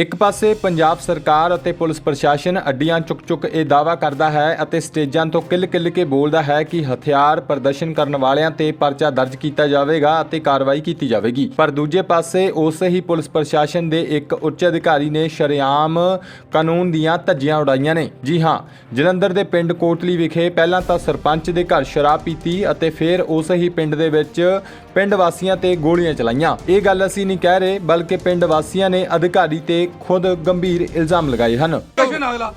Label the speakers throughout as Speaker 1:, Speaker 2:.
Speaker 1: ਇੱਕ ਪਾਸੇ ਪੰਜਾਬ ਸਰਕਾਰ ਅਤੇ ਪੁਲਿਸ ਪ੍ਰਸ਼ਾਸਨ ਅੱਡੀਆਂ ਚੁੱਕ-ਚੁੱਕ ਇਹ ਦਾਅਵਾ ਕਰਦਾ ਹੈ ਅਤੇ ਸਟੇਜਾਂ ਤੋਂ ਕਿੱਲ-ਕਿੱਲ ਕੇ ਬੋਲਦਾ ਹੈ ਕਿ ਹਥਿਆਰ ਪ੍ਰਦਰਸ਼ਨ ਕਰਨ ਵਾਲਿਆਂ ਤੇ ਪਰਚਾ ਦਰਜ ਕੀਤਾ ਜਾਵੇਗਾ ਅਤੇ ਕਾਰਵਾਈ ਕੀਤੀ ਜਾਵੇਗੀ। ਪਰ ਦੂਜੇ ਪਾਸੇ ਉਸੇ ਹੀ ਪੁਲਿਸ ਪ੍ਰਸ਼ਾਸਨ ਦੇ ਇੱਕ ਉੱਚ ਅਧਿਕਾਰੀ ਨੇ ਸ਼ਰੇਆਮ ਕਾਨੂੰਨ ਦੀਆਂ ਧੱਜੀਆਂ ਉਡਾਈਆਂ ਨੇ। ਜੀ ਹਾਂ, ਜਲੰਧਰ ਦੇ ਪਿੰਡ ਕੋਟਲੀ ਵਿਖੇ ਪਹਿਲਾਂ ਤਾਂ ਸਰਪੰਚ ਦੇ ਘਰ ਸ਼ਰਾਬ ਪੀਤੀ ਅਤੇ ਫਿਰ ਉਸੇ ਹੀ ਪਿੰਡ ਦੇ ਵਿੱਚ ਪਿੰਡ ਵਾਸੀਆਂ ਤੇ ਗੋਲੀਆਂ ਚਲਾਈਆਂ। ਇਹ ਗੱਲ ਅਸੀਂ ਨਹੀਂ ਕਹਿ ਰਹੇ, ਬਲਕਿ ਪਿੰਡ ਵਾਸੀਆਂ ਨੇ ਅਧਿਕਾਰੀ ਤੇ ਖੁਦ ਗੰਭੀਰ ਇਲਜ਼ਾਮ ਲਗਾਏ ਹਨ।
Speaker 2: ਸਟੇਸ਼ਨ ਅਗਲਾ।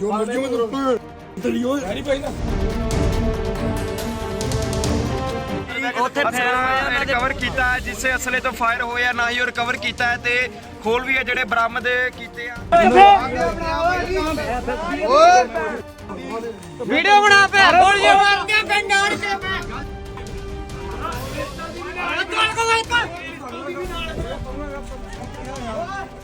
Speaker 3: ਜੋ ਮਰਜ਼ੀ ਮੈਂ ਰੁਪਏ ਤੇਰੀ ਓਏ
Speaker 2: ਨਹੀਂ ਭਾਈ ਨਾ
Speaker 4: ਉੱਥੇ ਫਾਇਰ ਰਿਕਵਰ ਕੀਤਾ ਹੈ ਜਿਸੇ ਅਸਲੇ ਤੋਂ ਫਾਇਰ ਹੋਇਆ ਨਾ ਹੀ ਉਹ ਰਿਕਵਰ ਕੀਤਾ ਹੈ ਤੇ ਖੋਲ ਵੀ ਹੈ ਜਿਹੜੇ ਬਰਾਮਦ ਕੀਤੇ ਆ।
Speaker 5: ਵੀਡੀਓ ਬਣਾ ਪੇ ਗੋਲੀਆਂ ਮਾਰ ਕੇ।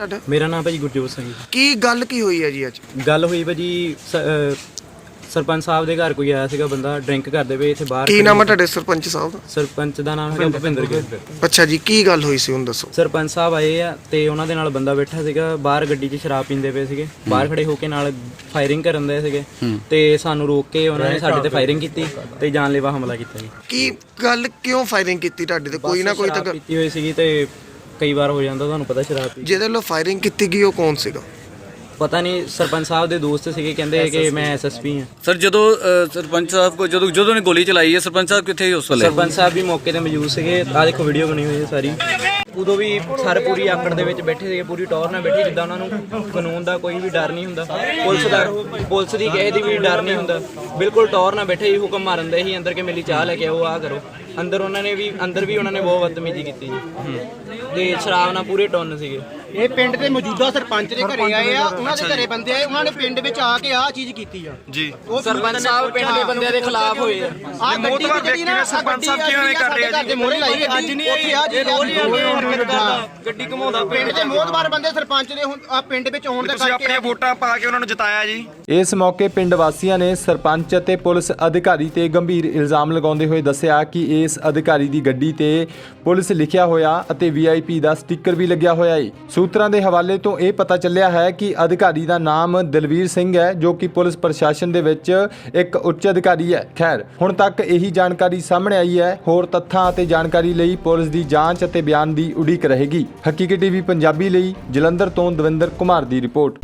Speaker 5: ਆਈਦਾ
Speaker 6: ਮੇਰਾ ਨਾਮ ਭਾਜੀ ਗੁਰਜੋਤ ਸਿੰਘ ਜੀ।
Speaker 7: ਕੀ ਗੱਲ ਕੀ ਹੋਈ ਹੈ ਜੀ ਅੱਜ?
Speaker 6: ਗੱਲ ਹੋਈ ਭਾਜੀ ਸ- ਅਹ ਸਰਪੰਚ ਸਾਹਿਬ ਦੇ ਘਰ ਕੋਈ ਆਇਆ ਸੀਗਾ ਬੰਦਾ ਡਰਿੰਕ ਕਰਦੇ ਪਏ ਇੱਥੇ ਬਾਹਰ
Speaker 7: ਕੀ ਨਾਮ ਹੈ ਤੁਹਾਡੇ ਸਰਪੰਚ ਸਾਹਿਬ ਦਾ?
Speaker 6: ਸਰਪੰਚ ਦਾ ਨਾਮ ਹੈਗਾ ਭੁਪਿੰਦਰ ਗਿੱਲ।
Speaker 7: ਅੱਛਾ ਜੀ ਕੀ ਗੱਲ ਹੋਈ ਸੀ ਹੁਣ ਦੱਸੋ।
Speaker 6: ਸਰਪੰਚ ਸਾਹਿਬ ਆਏ ਆ ਤੇ ਉਹਨਾਂ ਦੇ ਨਾਲ ਬੰਦਾ ਬੈਠਾ ਸੀਗਾ ਬਾਹਰ ਗੱਡੀ 'ਚ ਸ਼ਰਾਬ ਪੀਂਦੇ ਪਏ ਸੀਗੇ। ਬਾਹਰ ਖੜੇ ਹੋ ਕੇ ਨਾਲ ਫਾਇਰਿੰਗ ਕਰਨ ਦੇ ਸੀਗੇ। ਤੇ ਸਾਨੂੰ ਰੋਕ ਕੇ ਉਹਨਾਂ ਨੇ ਸਾਡੇ ਤੇ ਫਾਇਰਿੰਗ ਕੀਤੀ ਤੇ ਜਾਨਲੇਵਾ ਹਮਲਾ ਕੀਤਾ ਜੀ।
Speaker 7: ਕੀ ਗੱਲ ਕਿਉਂ ਫਾਇਰਿੰਗ ਕੀਤੀ? ਤੁਹਾਡੇ ਤੇ ਕੋਈ ਨਾ ਕੋਈ ਤਾਂ
Speaker 6: ਸ਼ਰਾਬ
Speaker 7: ਗੱਲ-
Speaker 6: ਪੀਤੀ ਹੋਈ ਸੀਗੀ ਤੇ ਕਈ ਵਾਰ ਹੋ ਜਾਂਦਾ ਤੁਹਾਨੂੰ ਪਤਾ ਸ਼ਰਾਬ ਪੀ
Speaker 7: ਜਿਹਦੇ ਵੱਲੋਂ ਫਾਇਰਿੰਗ ਕੀਤੀ ਗਈ ਉਹ ਕੌਣ ਸੀਗਾ?
Speaker 6: ਪਤਾ ਨਹੀਂ ਸਰਪੰਚ ਸਾਹਿਬ ਦੇ ਦੋਸਤ ਸੀਗੇ ਕਹਿੰਦੇ ਕਿ ਮੈਂ ਐਸਐਸਪੀ ਹਾਂ।
Speaker 8: ਸਰ ਜਦੋਂ ਅ, ਸਰਪੰਚ ਸਾਹਿਬ ਕੋ ਜਦੋਂ ਜਦੋਂ ਨੇ ਗੋਲੀ ਚਲਾਈ ਹੈ ਸਰਪੰਚ ਸਾਹਿਬ ਕਿੱਥੇ ਸੀ ਉਸ ਵੇਲੇ?
Speaker 6: ਸਰਪੰਚ ਸਾਹਿਬ ਵੀ ਮੌਕੇ ਤੇ ਮੌਜੂਦ ਸੀਗੇ। ਆਹ ਦੇਖੋ ਵੀਡੀਓ ਬਣੀ ਹੋਈ ਹੈ ਸਾਰੀ। ਉਦੋਂ ਵੀ ਸਰ ਪੂਰੀ ਆਕੜ ਦੇ ਵਿੱਚ ਬੈਠੇ ਸੀਗੇ ਪੂਰੀ ਟੌਰ ਨਾਲ ਬੈਠੇ ਜਿੱਦਾਂ ਉਹਨਾਂ ਨੂੰ ਕਾਨੂੰਨ ਦਾ ਕੋਈ ਵੀ ਡਰ ਨਹੀਂ ਹੁੰਦਾ। ਪੁਲਿਸ ਦਾ ਪੁਲਿਸ ਦੀ ਕਿਸੇ ਦੀ ਵੀ ਡਰ ਨਹੀਂ ਹੁੰਦਾ। ਬਿਲਕੁਲ ਟੌਰ ਨਾਲ ਬੈਠੇ ਹੀ ਹੁਕਮ ਮਾਰਨ ਦੇ ਹੀ ਅੰਦਰ ਕੇ ਮੇਰੀ ਚਾਹ ਲੈ ਕੇ ਆਓ ਆ ਕਰੋ। ਅੰਦਰ ਉਹਨਾਂ ਨੇ ਵੀ ਅੰਦਰ ਵੀ ਉਹਨਾਂ ਨੇ ਬਹੁਤ ਬਦਤਮੀਜ਼ੀ ਕੀਤੀ ਜੀ। ਤੇ ਸ਼ਰਾਬ ਨਾਲ ਪੂਰੇ ਟੁੰਨ ਸੀਗੇ।
Speaker 5: ਇਹ ਪਿੰਡ ਦੇ ਮੌਜੂਦਾ ਸਰਪੰਚ ਦੇ ਘਰੇ ਆਏ ਆ ਉਹਨਾਂ ਦੇ ਘਰੇ ਬੰਦੇ ਆਏ ਉਹਨਾਂ ਨੇ ਪਿੰਡ ਵਿੱਚ ਆ ਕੇ ਆਹ ਚੀਜ਼ ਕੀਤੀ ਆ।
Speaker 8: ਜੀ।
Speaker 5: ਉਹ
Speaker 6: ਸਰਪੰਚ ਸਾਹਿਬ ਪਿੰਡ ਦੇ ਬੰਦਿਆਂ ਦੇ ਖਿਲਾਫ ਹੋਏ ਆ।
Speaker 5: ਆ ਗੱਡੀ ਜਿਹੜੀ
Speaker 4: ਨਾ ਸਰਪੰਚ ਸਾਹਿਬ ਕਿਵੇਂ ਕਰ ਰਹੇ ਆ ਜੀ?
Speaker 5: ਜੀ ਮੋਰੇ ਲਾਈ ਗੱਡੀ ਉੱਥੇ ਆ। ਜੀ ਰੋਲ
Speaker 6: ਗੱਡੀ ਘਮਾਉਂਦਾ
Speaker 5: ਪਿੰਡ ਦੇ ਮੋਹਤਬਾਰ ਬੰਦੇ ਸਰਪੰਚ ਦੇ ਹੁਣ ਆ ਪਿੰਡ ਵਿੱਚ ਆਉਣ ਦੇ
Speaker 4: ਤੁਸੀਂ
Speaker 5: ਕਰਕੇ
Speaker 4: ਆਪਣੀਆਂ ਵੋਟਾਂ ਪਾ ਕੇ ਉਹਨਾਂ ਨੂੰ ਜਿਤਾਇਆ ਜੀ।
Speaker 1: ਇਸ ਮੌਕੇ ਪਿੰਡ ਵਾਸੀਆਂ ਨੇ ਸਰਪੰਚ ਅਤੇ ਪੁਲਿਸ ਅਧਿਕਾਰੀ ਤੇ ਗੰਭੀਰ ਇਲਜ਼ਾਮ ਲਗਾਉਂਦੇ ਹੋਏ ਦੱਸਿਆ ਕਿ ਇਸ ਅਧਿਕਾਰੀ ਦੀ ਗੱਡੀ ਤੇ ਪੁਲਿਸ ਲਿਖਿਆ ਹੋਇਆ ਅਤੇ ਵੀਆਈਪੀ ਦਾ ਸਟicker ਵੀ ਲੱਗਿਆ ਹੋਇਆ ਹੈ ਸੂਤਰਾਂ ਦੇ ਹਵਾਲੇ ਤੋਂ ਇਹ ਪਤਾ ਚੱਲਿਆ ਹੈ ਕਿ ਅਧਿਕਾਰੀ ਦਾ ਨਾਮ ਦਲਵੀਰ ਸਿੰਘ ਹੈ ਜੋ ਕਿ ਪੁਲਿਸ ਪ੍ਰਸ਼ਾਸਨ ਦੇ ਵਿੱਚ ਇੱਕ ਉੱਚ ਅਧਿਕਾਰੀ ਹੈ। ਖੈਰ ਹੁਣ ਤੱਕ ਇਹੀ ਜਾਣਕਾਰੀ ਸਾਹਮਣੇ ਆਈ ਹੈ। ਹੋਰ ਤੱਥਾਂ ਅਤੇ ਜਾਣਕਾਰੀ ਲਈ ਪੁਲਿਸ ਦੀ ਜਾਂਚ ਅਤੇ ਬਿਆਨ ਦੀ ਉਡੀਕ ਰਹੇਗੀ। ਹਕੀਕਤ ਟੀਵੀ ਪੰਜਾਬੀ ਲਈ ਜਲੰਧਰ ਤੋਂ ਦਵਿੰਦਰ ਕੁਮਾਰ ਦੀ ਰਿਪੋਰਟ।